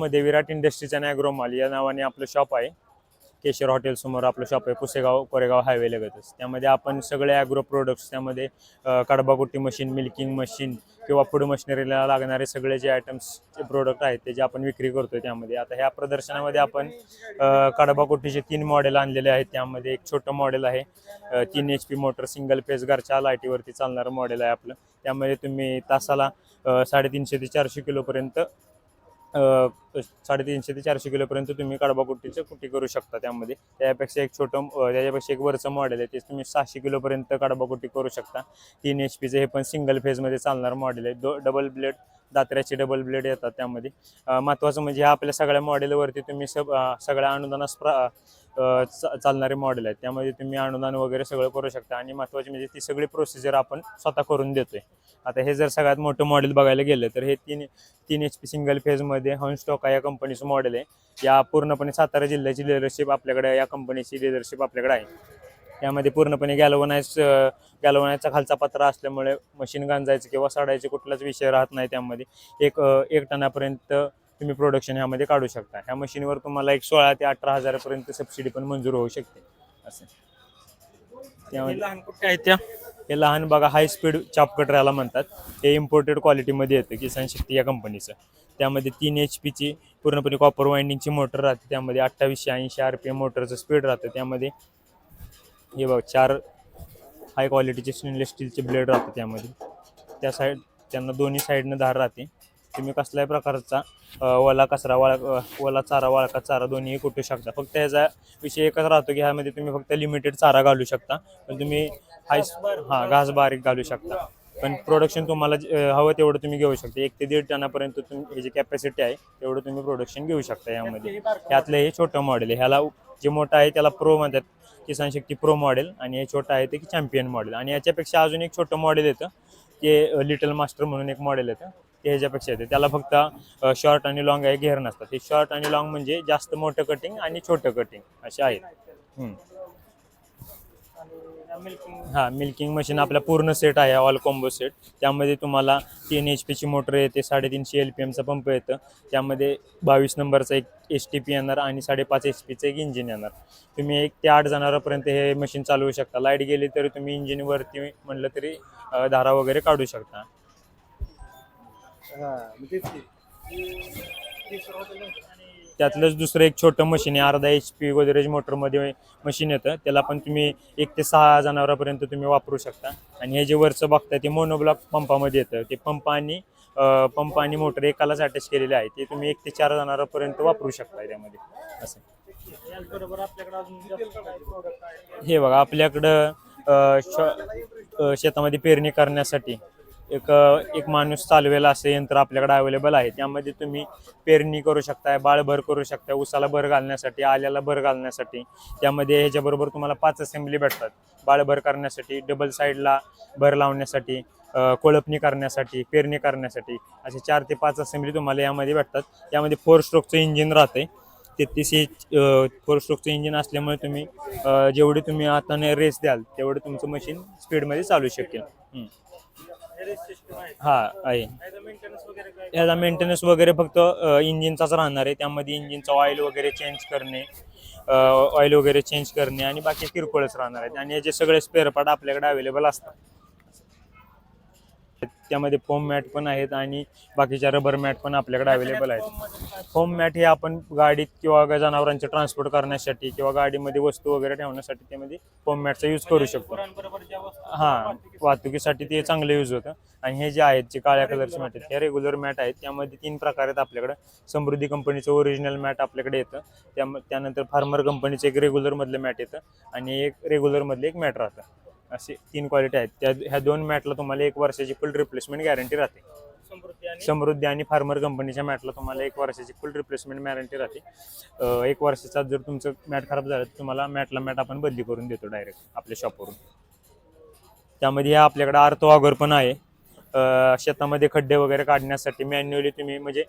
मध्ये Virat industries and ॲग्रोमाल या नावाने आपलं शॉप आहे. केशर हॉटेल समोर आपलं शॉप आहे पुसेगाव कोरेगाव हायवे लगतच. त्यामध्ये आपण सगळे ॲग्रो प्रोडक्ट्स त्यामध्ये अ, मशीन मिल्किंग मशीन किंवा फूड मशिनरीला लागणारे सगळे जे आयटम्सचे प्रोडक्ट आहेत ते जे आपण विक्री करतोय त्यामध्ये. आता ह्या प्रदर्शनामध्ये आपण अ, तीन मॉडेल आणलेले आहेत. त्यामध्ये एक छोटं मॉडेल आहे तीन H P motor single phase घरच्या लाईटीवरती चालणारं मॉडेल आहे आपलं. त्यामध्ये तुम्ही तासाला साडेतीनशे ते चारशे किलोपर्यंत साडेतीनशे ते चारशे किलोपर्यंत तुम्ही कडबाकुट्टीचं कुट्टी करू शकता त्यामध्ये. त्यापेक्षा एक छोटं त्याच्यापेक्षा एक वरचं मॉडेल आहे. ते तुम्ही सहाशे किलोपर्यंत कडबा कुट्टी करू शकता. तीन एच पीचं हे पण सिंगल फेजमध्ये चालणार मॉडेल आहे. दो डबल ब्लेड दात्र्याचे डबल ब्लेड येतात त्यामध्ये. महत्त्वाचं म्हणजे ह्या आपल्या सगळ्या मॉडेलवरती तुम्ही सब सगळ्या अनुदानास प्रा चालणारे मॉडेल आहेत. त्यामध्ये तुम्ही अनुदान वगैरे सगळं करू शकता. आणि महत्त्वाची म्हणजे ती सगळी प्रोसिजर आपण स्वतः करून देतोय. आता हे जर सगळ्यात मोठं मॉडेल बघायला गेलं तर हे तीन तीन एच पी सिंगल फेजमध्ये हॉनस्टॉका या कंपनीचं मॉडेल आहे. या पूर्णपणे सातारा जिल्ह्याची लिडरशिप आपल्याकडे या कंपनीची लिडरशिप आपल्याकडे आहे. यामध्ये पूर्णपणे गॅलोवनाइज गॅलोवनाइजचा खालचा पत्रा असल्यामुळे मशीन गांजायचं किंवा साडायचे कुठलाच विषय राहत नाही त्यामध्ये. एक एक टनापर्यंत तुम्ही प्रोडक्शन ह्यामध्ये काढू शकता. ह्या मशीनवर तुम्हाला एक सोळा ते अठरा हजारापर्यंत सबसिडी पण मंजूर होऊ शकते. असं. त्यामध्ये लहान कुठे आहेत त्या? हे लहान बघा हाय स्पीड चाप कटर याला म्हणतात. हे इम्पोर्टेड क्वालिटीमध्ये येतं किसान शक्ती या कंपनीचं त्यामध्ये तीन एच पीची पूर्णपणे कॉपर वाइंडिंगची मोटर राहते. त्यामध्ये अठ्ठावीसशे ऐंशी आर पी एम मोटरचं स्पीड राहतं. त्यामध्ये हे बघ चार हाय क्वालिटीचे स्टेनलेस स्टीलचे ब्लेड राहतात त्यामध्ये. त्या साईड त्यांना दोन्ही साईडनं धार राहते. तुम्ही कसल्याही प्रकारचा ओला कचरा वाळ ओला चारा वाळका चारा दोन्ही कुटू शकता. फक्त ह्याचा विषय एकच राहतो की ह्यामध्ये तुम्ही फक्त लिमिटेड चारा घालू शकता. पण तुम्ही हाय हां घास बारीक घालू शकता. पण प्रोडक्शन तुम्हाला हवं तेवढं तुम्ही घेऊ शकता. एक ते दीड टनापर्यंत तुम्ही हे जी कॅपॅसिटी आहे तेवढं तुम्ही प्रोडक्शन घेऊ शकता यामध्ये. ह्यातलं हे छोटं मॉडेल आहे. ह्याला जे मोठं आहे त्याला प्रो म्हणतात. किसान शक्ती प्रो मॉडेल आणि हे छोटं आहे ते की चॅम्पियन मॉडेल आणि याच्यापेक्षा अजून एक छोटं मॉडेल येतं ते लिटल मास्टर म्हणून एक मॉडेल येतं. ते ह्याच्यापेक्षा येते. त्याला फक्त शॉर्ट आणि लॉंग आहे घेर नसतात हे शॉर्ट आणि लॉंग म्हणजे जास्त मोठं कटिंग आणि छोटं कटिंग असे आहेत. हम्म. हां मिल्किंग मशीन आपला पूर्ण सेट आहे ऑल कॉम्बो सेट त्यामध्ये तुम्हाला तीन एच पीची मोटर येते साडेतीनशे एल पी एमचा पंप येतं. त्यामध्ये बावीस नंबरचा एक एच टी पी येणार आणि साडेपाच एच पीचं एक इंजिन येणार. तुम्ही एक ते आठ जणांपर्यंत हे मशीन चालवू शकता. लाइट गेली तरी तुम्ही इंजिनवरती म्हणलं तरी धारा वगैरे काढू शकता. त्यातलंच दुसरं एक छोटं मशीन आहे अर्धा एच पी गोदरेज मोटरमध्ये मशीन येतं. त्याला पण तुम्ही एक ते सहा जनावरांपर्यंत तुम्ही वापरू शकता. आणि हे जे वरचं बघताय ते मोनोब्लॉक पंपामध्ये येतं. ते पंप आणि पंप आणि मोटर एकालाच अटॅच केलेले आहे ते तुम्ही एक ते चार जनावरांपर्यंत वापरू शकता त्यामध्ये असं. हे बघा आपल्याकडं श- शेतामध्ये पेरणी करण्यासाठी एक एक माणूस चालवेल असं यंत्र आपल्याकडे अवेलेबल आहे. त्यामध्ये तुम्ही पेरणी करू शकताय बाळ भर करू शकताय उसाला भर घालण्यासाठी आल्याला भर घालण्यासाठी. त्यामध्ये ह्याच्याबरोबर तुम्हाला पाच असेंब्ली भेटतात. बाळ भर करण्यासाठी डबल साईडला भर लावण्यासाठी कोळपणी करण्यासाठी पेरणी करण्यासाठी असे चार ते पाच असेंब्ली तुम्हाला यामध्ये भेटतात. यामध्ये फोर स्ट्रोकचं इंजिन राहते तेहतीस एच फोर स्ट्रोकचं इंजिन असल्यामुळे तुम्ही जेवढी तुम्ही हाताने रेस द्याल तेवढं तुमचं मशीन स्पीडमध्ये चालू शकेल. हा आहे. याचा मेंटेनन्स वगैरे फक्त इंजिनचाच राहणार आहे. त्यामध्ये इंजिनचं ऑइल वगैरे चेंज करणे ऑइल वगैरे चेंज करणे आणि बाकी किरकोळच राहणार आहेत. आणि याचे सगळे स्पेअर पार्ट आपल्याकडे अवेलेबल असतात. त्यामध्ये फोम मॅट पण आहेत आणि बाकीच्या रबर मॅट पण आपल्याकडे अवेलेबल आहेत. फोम मॅट हे आपण गाडीत किंवा जनावरांचे ट्रान्सपोर्ट करण्यासाठी किंवा गाडीमध्ये वस्तू वगैरे ठेवण्यासाठी त्यामध्ये फोम मॅटचा यूज करू शकतो. हां वाहतुकीसाठी. ते चांगलं यूज होतं. आणि हे जे आहेत जे काळ्या कलरचे मॅट आहेत हे रेग्युलर मॅट आहेत. त्यामध्ये तीन प्रकार आहेत आपल्याकडे. समृद्धी कंपनीचं ओरिजिनल मॅट आपल्याकडे येतं. त्या त्यानंतर फार्मर कंपनीचं एक रेग्युलरमधलं मॅट येतं. आणि एक रेग्युलरमधलं एक मॅट राहतं. असे तीन क्वालिटी आहेत. त्या ह्या दोन मॅटला तुम्हाला एक वर्षाची फुल रिप्लेसमेंट गॅरंटी राहते. समृद्धी आणि फार्मर कंपनीच्या मॅटला तुम्हाला एक वर्षाची फुल रिप्लेसमेंट गॅरंटी राहते. एक वर्षाचा जर तुमचं मॅट खराब झालं तर तुम्हाला मॅटला मॅट आपण बदली करून देतो डायरेक्ट आपल्या शॉपवरून त्यामध्ये ह्या आपल्याकडे आर्थो ऑगर पण आहे. शेतामध्ये खड्डे वगैरे काढण्यासाठी मॅन्युअली तुम्ही म्हणजे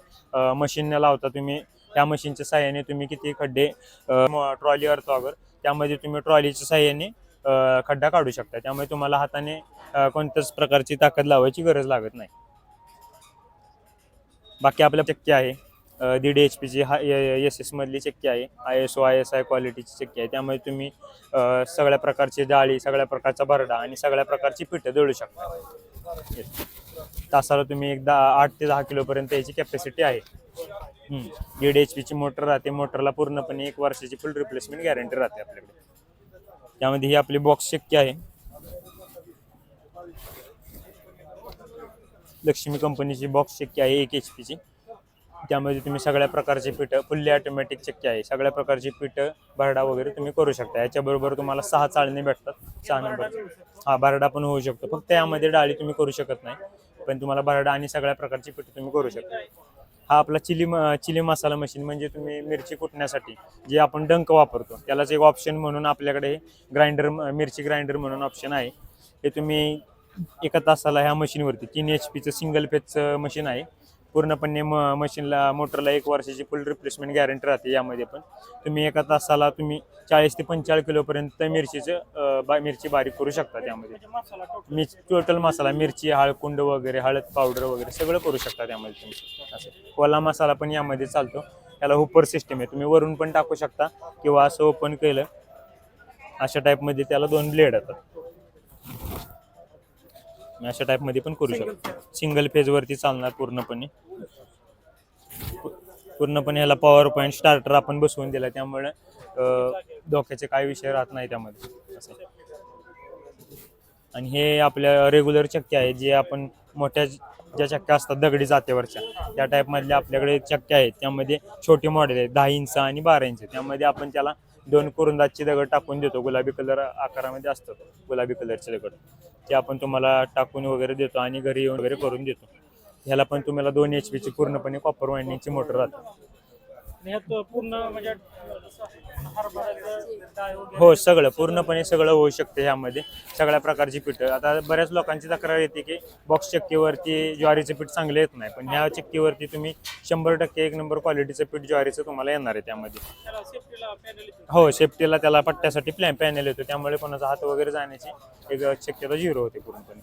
मशीन लावता तुम्ही त्या मशीनच्या साह्याने तुम्ही किती खड्डे ट्रॉली अर्थ ऑगर त्यामध्ये तुम्ही ट्रॉलीच्या साह्याने खड्डा काढू शकता. त्यामुळे तुम्हाला हाताने कोणत्याच प्रकारची ताकद लावायची गरज लागत नाही. बाकी आपल्या चक्की आहे. दीड एच पीची हा एस एसमधली चक्की आहे. I S O I S I क्वालिटीची चक्की आहे. त्यामुळे तुम्ही सगळ्या प्रकारची डाळी सगळ्या प्रकारचा भरडा आणि सगळ्या प्रकारची पिठं दळू शकता. तासाला तुम्ही एकदा आठ ते दहा किलोपर्यंत याची कॅपॅसिटी आहे. दीड एच पीची मोटर राहते. मोटरला पूर्णपणे एक वर्षाची फुल रिप्लेसमेंट गॅरंटी राहते आपल्याकडे. त्यामध्ये ही आपली बॉक्स शक्य आहे. लक्ष्मी कंपनीची बॉक्स शक्य आहे एक एच पीची त्यामध्ये तुम्ही सगळ्या प्रकारची पिठं फुल्ली ऑटोमॅटिक चक्की आहे. सगळ्या प्रकारची पिठं भरडा वगैरे तुम्ही करू शकता. याच्याबरोबर तुम्हाला सहा चाळणी भेटतात सहा नंबर हा भरडा पण होऊ शकतो. फक्त यामध्ये डाळी तुम्ही करू शकत नाही पण तुम्हाला भरडा आणि सगळ्या प्रकारची पिठं तुम्ही करू शकता. हा आपला चिली म- चिली मसाला मशीन म्हणजे तुम्ही मिरची कुटण्यासाठी जे आपण डंक वापरतो त्यालाच एक ऑप्शन म्हणून आपल्याकडे ग्राइंडर मिरची ग्राइंडर म्हणून ऑप्शन आहे. हे तुम्ही एका तासाला ह्या मशीनवरती तीन एच पीचं सिंगल पेजचं मशीन आहे. पूर्णपणे म मशीनला मोटरला एक वर्षाची फुल रिप्लेसमेंट गॅरंटी राहते यामध्ये पण. तुम्ही एका तासाला तुम्ही चाळीस ते पंचेचाळीस किलोपर्यंत मिरचीचं बा मिरची बारीक करू शकता त्यामध्ये. मी टोटल मसाला मिरची हळकुंड वगैरे हळद पावडर वगैरे सगळं करू शकता त्यामध्ये तुम्ही. असं. कोला मसाला पण यामध्ये चालतो. त्याला हुपर सिस्टम आहे. तुम्ही वरून पण टाकू शकता किंवा असं ओपन केलं अशा टाईपमध्ये त्याला दोन ब्लेड येतात. अशा टाईपमध्ये पण करू शकतो. सिंगल फेजवरती चालणार पूर्णपणे. पूर्णपणे ह्याला पॉवर पॉईंट स्टार्टर आपण बसवून दिला. त्यामुळे धोक्याचे काही विषय राहत नाही त्यामध्ये. असं. आणि हे आपल्या रेग्युलर चक्क्या आहेत जे आपण मोठ्या ज्या चक्क्या असतात दगडी जातेवरच्या त्या टाईपमधल्या आपल्याकडे चक्क्या आहेत. त्यामध्ये छोटे मॉडेल आहेत दहा इंच आणि बारा इंच. त्यामध्ये आपण त्याला दोन कुरुंदाची दगड टाकून देतो. गुलाबी कलर आकारामध्ये असतात गुलाबी कलरचे दगड. ते आपण तुम्हाला टाकून वगैरे देतो आणि घरी येऊन वगैरे करून देतो. ह्याला पण तुम्हाला दोन एच पीची पूर्णपणे कॉपर वाइंडिंगची मोटर राहते आणि ह्यात पूर्ण म्हणजे हरभऱ्याचं डाळ वगैरे. हो सगळं. पूर्णपणे सगळं होऊ शकते ह्यामध्ये. सगळ्या प्रकारची पिठं. आता बऱ्याच लोकांची तक्रार येते की बॉक्स चक्कीवरती ज्वारीचं पीठ चांगलं येत नाही. पण ह्या चक्कीवरती तुम्ही शंभर टक्के एक नंबर क्वालिटीचं पीठ ज्वारीचं तुम्हाला येणार आहे त्यामध्ये. त्याला सेफ्टीला पॅनल हो सेफ्टीला त्याला पट्ट्यासाठी प्लॅन पॅनल येतो. त्यामुळे कोणाचा हात वगैरे जाण्याची एक शक्यता झिरो होते पूर्णपणे.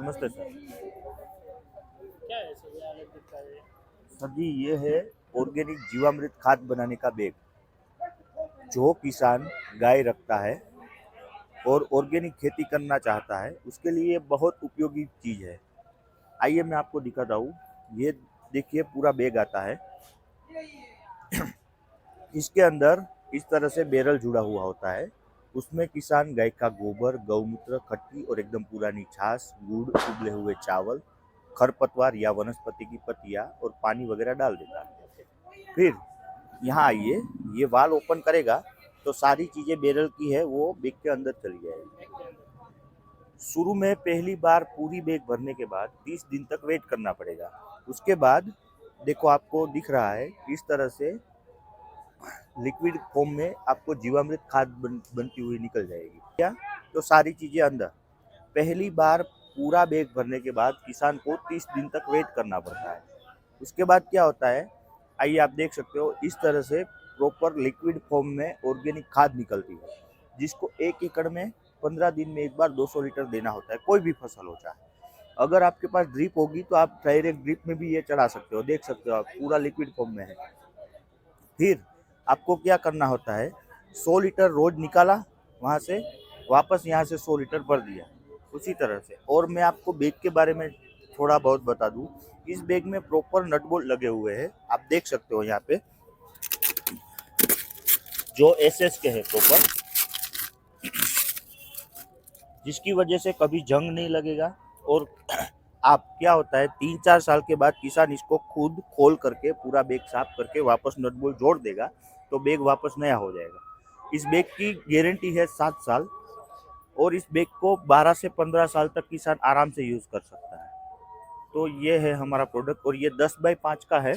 नमस्ते सर। क्या है सर है? सर जी ये है ऑर्गेनिक जीवामृत खाद बनाने का बैग जो किसान गाय रखता है और ऑर्गेनिक खेती करना चाहता है। उसके लिए ये बहुत उपयोगी चीज़ है। आइए मैं आपको दिखाता हूँ। ये देखिए पूरा बैग आता है। इसके अंदर इस तरह से बैरल जुड़ा हुआ होता है। उसमें किसान गाय का गोबर, गौमूत्र, खट्टी और एकदम पुरानी छाछ, गुड़, उबले हुए चावल, खरपतवार या वनस्पति की पत्तियाँ और पानी वगैरह डाल देता है। फिर यहाँ आइए, ये वाल ओपन करेगा तो सारी चीज़ें बैरल की है, वो बैग के अंदर चली जाएगी। शुरू में पहली बार पूरी बैग भरने के बाद 30 दिन तक वेट करना पड़ेगा। उसके बाद देखो, आपको दिख रहा है, इस तरह से लिक्विड फॉर्म में आपको जीवामृत खाद बन, बनती हुई निकल जाएगी। क्या? तो सारी चीज़ें अंदर। पहली बार पूरा बैग भरने के बाद किसान को 30 दिन तक वेट करना पड़ता है। उसके बाद क्या होता है? आइए आप देख सकते हो इस तरह से प्रॉपर लिक्विड फॉर्म में ऑर्गेनिक खाद निकलती है जिसको एक एकड़ में पंद्रह दिन में एक बार 200 लीटर देना होता है कोई भी फ़सल हो चाहे। अगर आपके पास ड्रिप होगी तो आप डायरेक्ट ड्रिप में भी ये चढ़ा सकते हो देख सकते हो आप पूरा लिक्विड फॉर्म में है। फिर आपको क्या करना होता है? 100 लीटर रोज निकाला, वहाँ से वापस यहाँ से 100 लीटर भर दिया। उसी तरह से। और मैं आपको बैग के बारे में थोड़ा बहुत बता दूँ। इस बैग में प्रॉपर नट बोल्ट लगे हुए हैं। आप देख सकते हो यहाँ पे। जो एस के हैं प्रॉपर। जिसकी वजह से कभी जंग नहीं लगेगा। और आप क्या होता है, तीन चार साल के बाद किसान इसको खुद खोल करके, पूरा बैग साफ़ करके वापस नट बोल्ट जोड़ देगा। तो बैग वापस नया हो जाएगा। इस बैग की गारंटी है सात साल और इस बैग को 12 से 15 साल तक किसान आराम से यूज़ कर सकता है। तो ये है हमारा प्रोडक्ट और ये 10 बाई पाँच का है।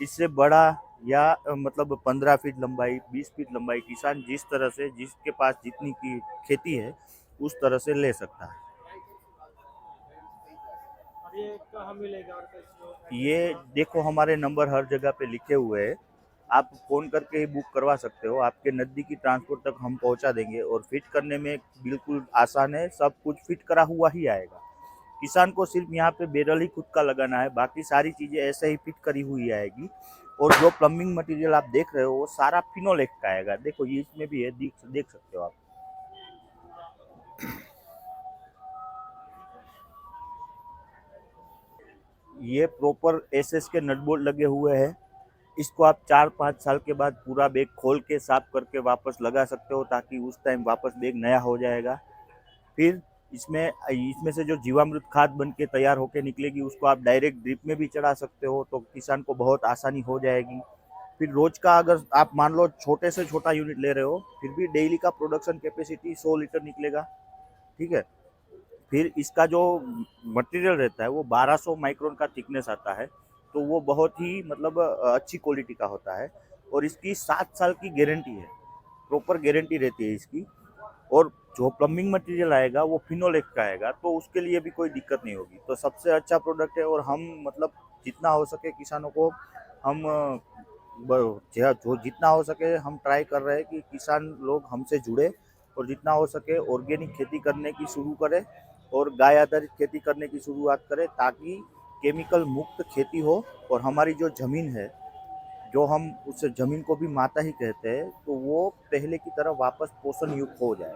इससे बड़ा या मतलब 15 फीट लंबाई 20 फीट लंबाई किसान जिस तरह से जिसके पास जितनी की खेती है उस तरह से ले सकता है। ये देखो हमारे नंबर हर जगह पे लिखे हुए हैं। आप फ़ोन करके ही बुक करवा सकते हो। आपके नज़दीकी ट्रांसपोर्ट तक हम पहुँचा देंगे और फिट करने में बिल्कुल आसान है। सब कुछ फिट करा हुआ ही आएगा। किसान को सिर्फ़ यहाँ पे बेरल ही खुद का लगाना है। बाकी सारी चीज़ें ऐसे ही फिट करी हुई आएगी। और जो प्लम्बिंग मटेरियल आप देख रहे हो, वो सारा फिनोलेक का आएगा। देखो, ये इसमें भी है, देख देख सकते हो आप। ये प्रॉपर एस एस के नट बोल्ट लगे हुए हैं। इसको आप चार पाँच साल के बाद पूरा बैग खोल के साफ़ करके वापस लगा सकते हो ताकि उस टाइम वापस बैग नया हो जाएगा। फिर इसमें इसमें से जो जीवामृत खाद बन के तैयार होकर निकलेगी, उसको आप डायरेक्ट ड्रिप में भी चढ़ा सकते हो तो किसान को बहुत आसानी हो जाएगी। फिर रोज का अगर आप मान लो छोटे से छोटा यूनिट ले रहे हो, फिर भी डेली का प्रोडक्शन कैपेसिटी सौ लीटर निकलेगा, ठीक है? फिर इसका जो मटेरियल रहता है वो 1200 माइक्रोन का थिकनेस आता है। तो वो बहुत ही मतलब अच्छी क्वालिटी का होता है और इसकी सात साल की गारंटी है। प्रॉपर गारंटी रहती है इसकी। और जो प्लम्बिंग मटेरियल आएगा, वो फिनोलेक का आएगा तो उसके लिए भी कोई दिक्कत नहीं होगी। तो सबसे अच्छा प्रोडक्ट है और हम मतलब जितना हो सके किसानों को हम जो जितना हो सके हम ट्राई कर रहे हैं कि किसान लोग हमसे जुड़े और जितना हो सके ऑर्गेनिक खेती करने की शुरू करें और गाय आधारित खेती करने की शुरुआत करें ताकि केमिकल मुक्त खेती हो और हमारी जो ज़मीन है जो हम उस ज़मीन को भी माता ही कहते हैं तो वो पहले की तरह वापस पोषण युक्त हो जाए।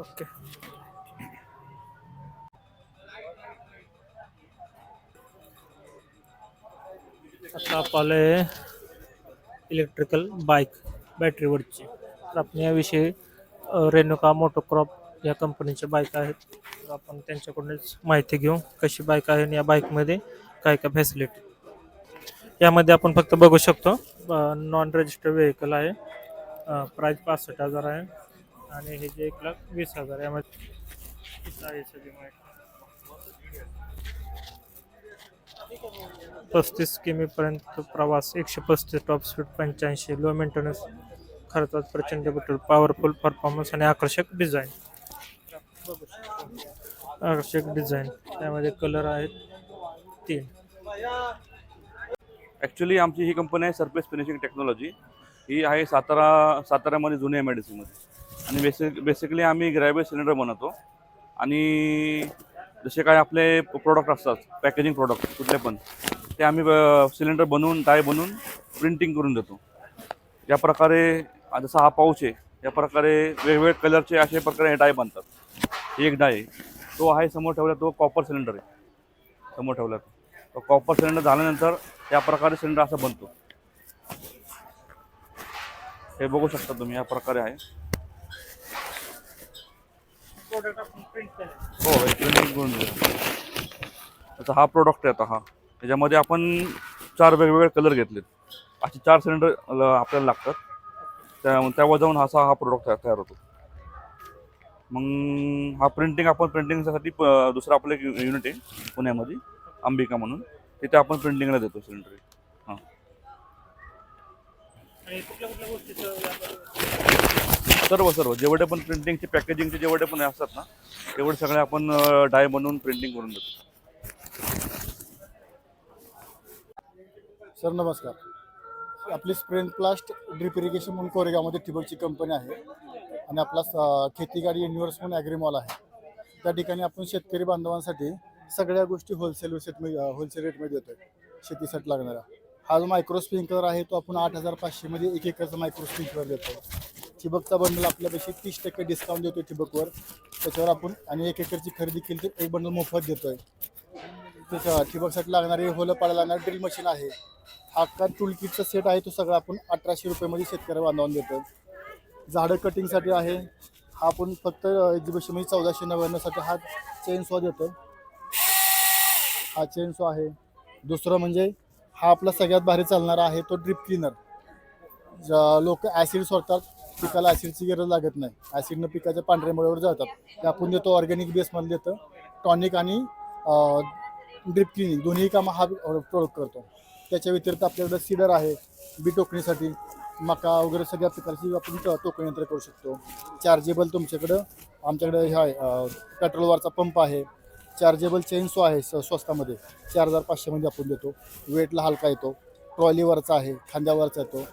ओके। आता आप आले इलेक्ट्रिकल बाईक बॅटरीवरची तर आपण याविषयी अ, रेणुका मोटोक्रॉप या कंपनीच्या बाईक आहेत. तर आपण त्यांच्याकडूनच माहिती घेऊ कशी बाईक आहे आणि या बाईकमध्ये काय काय फॅसिलिटी यामध्ये आपण फक्त बघू शकतो नॉन रजिस्टर्ड व्हेकल आहे. प्राईस पासष्ट हजार आहे. आणि हे जे एक लाख वीस हजार यामध्ये सगळी माहिती. पस्तीस किमीपर्यंत प्रवास एकशे पस्तीस टॉप स्पीड पंच्याऐंशी लो मेंटेनन्स खर्चात प्रचंड बटल पॉवरफुल परफॉर्मन्स आणि आकर्षक डिझाईन आकर्षक डिझाईन. त्यामध्ये कलर आहेत तीन. ॲक्च्युली आमची ही कंपनी आहे सरप्लेस फिनिशिंग टेक्नॉलॉजी ही आहे सातारा साताऱ्यामध्ये जुन्या एम आय डी सीमध्ये आणि बेसिक बेसिकली आम्ही ग्रॅबेज सिलेंडर बनवतो. आणि जसे काय आपले प्रोडक्ट असतात पॅकेजिंग प्रोडक्ट कुठले पण ते आम्ही सिलेंडर बनवून डाय बनवून प्रिंटिंग करून देतो. या प्रकारे जसा हा पाऊच आहे या प्रकारे वेगवेगळ्या कलरचे असे प्रकारे हे डाय बनतात. एक डाय आहे. तो आहे समोर ठेवला तो कॉपर सिलेंडर आहे. समोर ठेवला तो कॉपर सिलेंडर झाल्यानंतर त्या प्रकारे सिलेंडर असा बनतो. हे बघू शकता तुम्ही या प्रकारे आहे. हो त्याचा हा प्रोडक्ट आहे आता हा. त्याच्यामध्ये आपण चार वेगवेगळे कलर घेतलेत. असे चार सिलेंडर आपल्याला लागतात. त्या त्यावर जाऊन असा हा प्रोडक्ट तयार होतो. मग हा प्रिंटिंग आपण प्रिंटिंगसाठी दुसरं आपलं एक युनिट आहे पुण्यामध्ये अंबिका म्हणून. तिथे आपण प्रिंटिंगला देतो सिलेंडर यामध्ये सर्व सर्व. जेवढे पण प्रिंटिंगचे पॅकेजिंगचे जेवढे पण असतात ना तेवढे सगळे आपण डाय बनवून प्रिंटिंग करून देतो. सर नमस्कार. आपली स्प्रेन प्लास्ट ड्रिप इरिगेशन म्हणून कोरेगावमध्ये ठिबकची कंपनी आहे. आणि आपला स- खेती गाडी युनिव्हर्स म्हणून आहे. त्या ठिकाणी आपण शेतकरी बांधवांसाठी सगळ्या गोष्टी होलसेल सेटमध्ये होलसेल रेटमध्ये देतोय शेतीसाठी लागणारा. हा जो मायक्रो स्प्रिंकलर आहे तो आपण आठ हजार पाचशेमध्ये एक एकरचा मायक्रो स्प्रिंकलर देतो ठिबकचा बंडल आपल्यापेक्षा तीस टक्के डिस्काउंट देतो ठिबकवर. त्याच्यावर आपण आणि एक एकरची खरेदी केली तर एक बंडल मोफत देतोय. त्याच्या ठिबकसाठी लागणारी होलं पाडायला लागणारी ड्रिल मशीन आहे. हा का टूल किटचा सेट आहे तो सगळा आपण अठराशे रुपयामध्ये शेतकऱ्या बांधवांना देतो झाडं कटिंगसाठी आहे. हा आपण फक्त एक्झिबिशनमध्ये म्हणजे चौदाशे नव्याण्णवसाठी हा चेनसॉ देतो हा चेनसॉ आहे. दुसरं म्हणजे हा आपला सगळ्यात भारी चालणारा आहे तो ड्रिप क्लिनर लोक ॲसिड सोडतात पिकाला ॲसिडची गरज लागत नाही. ॲसिडनं पिकाच्या पांढऱ्या मुळेवर जातात ते आपण देतो ऑर्गॅनिक बेसमध्ये देतं. टॉनिक आणि ड्रिप क्लिनिंग दोन्ही कामं हा प्रोडक्ट करतो. त्याच्या व्यतिरिक्त आपल्याकडं सीडर आहे. बी टोकणीसाठी. मका वगैरे सगळ्या प्रकारची आपण टोकन यंत्र करू शकतो. चार्जेबल तुमच्याकडं आमच्याकडे ह्या आहे पेट्रोलवरचा पंप आहे. चार्जेबल चेनसो आहे स स्वस्तामध्ये. चार हजार पाचशेमध्ये आपण देतो. वेटला हलका येतो. ट्रॉलीवरचा आहे खांद्यावरचा येतो.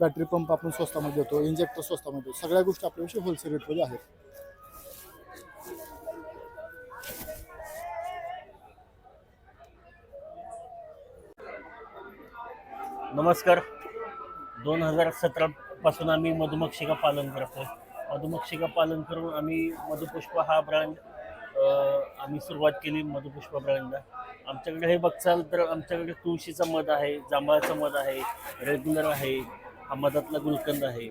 बॅटरी पंप आपण स्वस्तामध्ये देतो. इंजेक्टर स्वस्तामध्ये. देतो सगळ्या गोष्टी आपल्याविषयी होलसेल रेटमध्ये आहेत. नमस्कार. दोन हजार सतरा पासून आम्ही मधुमक्षिका पालन करतो मधुमक्षिका पालन करून आम्ही मधुपुष्प हा ब्रँड आम्ही सुरुवात केली मधुपुष्प ब्रँडला. आमच्याकडे हे बघचाल तर आमच्याकडे तुळशीचं मध आहे जांभळाचं मध आहे रेग्युलर आहे हा मधातला गुलकंद आहे.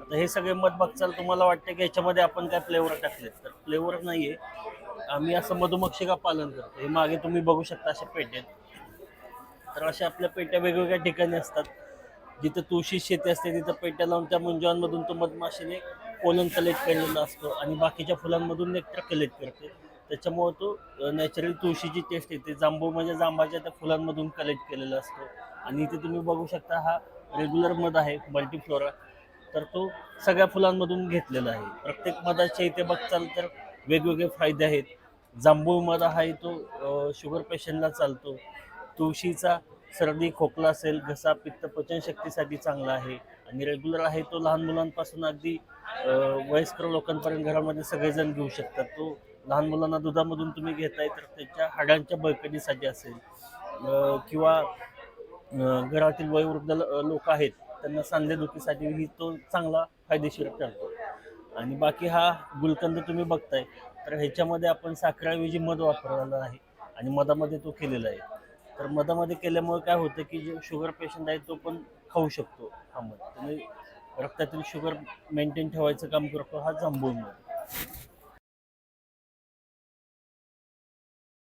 आता हे सगळे मध बघचाल तुम्हाला वाटतं की याच्यामध्ये आपण काय फ्लेवर टाकले तर फ्लेवर नाही आहे आम्ही असं मधुमक्षिका पालन करतो हे मागे तुम्ही बघू शकता अशा पेट्यात तर अशा आपल्या पेट्या वेगवेगळ्या ठिकाणी असतात. जिथं तुळशी शेती असते तिथं पेट्या लावून त्या मुंजांमधून तो मधमाशीने पोलन कलेक्ट केलेला असतो आणि बाकीच्या फुलांमधून नेक्टर कलेक्ट करते. त्याच्यामुळं तो नॅचरल तुळशीची टेस्ट येते. जांभूळ म्हणजे जांबाच्या त्या फुलांमधून कलेक्ट केलेला असतो. आणि इथे तुम्ही बघू शकता हा रेग्युलर मध आहे मल्टीफ्लोरा तर तो सगळ्या फुलांमधून घेतलेला आहे. प्रत्येक मधाच्या इथे बघचाल तर वेगवेगळे फायदे आहेत. जांभूळ मध आहे तो शुगर पेशंटला चालतो. तुळशीचा सर्दी खोकला असेल घसा पित्त पचनशक्तीसाठी चांगला आहे. आणि रेग्युलर आहे तो लहान मुलांपासून अगदी वयस्कर लोकांपर्यंत घरामध्ये सगळेजण घेऊ शकतात. तो लहान मुलांना दुधामधून तुम्ही घेताय तर त्याच्या हाडांच्या बळकटीसाठी असेल. किंवा घरातील वयोवृद्ध लोक आहेत त्यांना सांधेदुखीसाठीही तो चांगला फायदेशीर ठरतो. आणि बाकी हा गुलकंद तुम्ही बघताय तर ह्याच्यामध्ये आपण साखरेऐवजी मध वापरलेला आहे. आणि मधामध्ये तो केलेला आहे. तर मधामध्ये केल्यामुळे काय होतं की जो शुगर पेशंट आहे तो पण खाऊ शकतो हा मध. त्यामुळे रक्तातील शुगर मेंटेन ठेवायचं काम करतो हा जांभूळ मध.